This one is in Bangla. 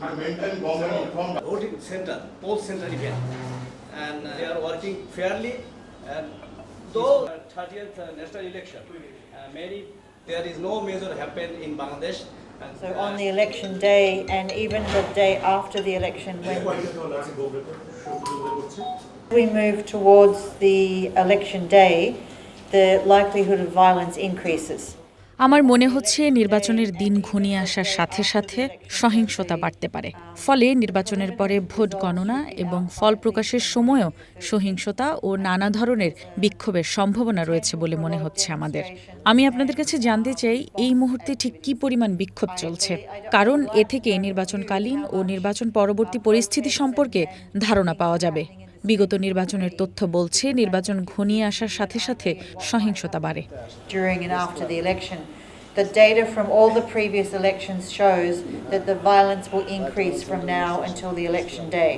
maintain government voting center, poll center event. And uh, they are working fairly. And though uh, 30th uh, national election, uh, many, there is no measure happened in Bangladesh. And, So on the election day and even the day after the election when we move towards the election day, the likelihood of violence increases. আমার মনে হচ্ছে নির্বাচনের দিন ঘনিয়ে আসার সাথে সাথে সহিংসতা বাড়তে পারে। ফলে নির্বাচনের পরে ভোট গণনা এবং ফল প্রকাশের সময়ও সহিংসতা ও নানা ধরনের বিক্ষোভের সম্ভাবনা রয়েছে বলে মনে হচ্ছে আমাদের। আমি আপনাদের কাছে জানতে চাই, এই মুহূর্তে ঠিক কী পরিমাণ বিক্ষোভ চলছে? কারণ এ থেকে নির্বাচনকালীন ও নির্বাচন পরবর্তী পরিস্থিতি সম্পর্কে ধারণা পাওয়া যাবে। বিগত নির্বাচনের তথ্য বলছে নির্বাচন ঘনিয়ে আসার সাথে সাথে সহিংসতা বাড়ে. The data from all the previous elections shows that the violence will increase from now until the election day.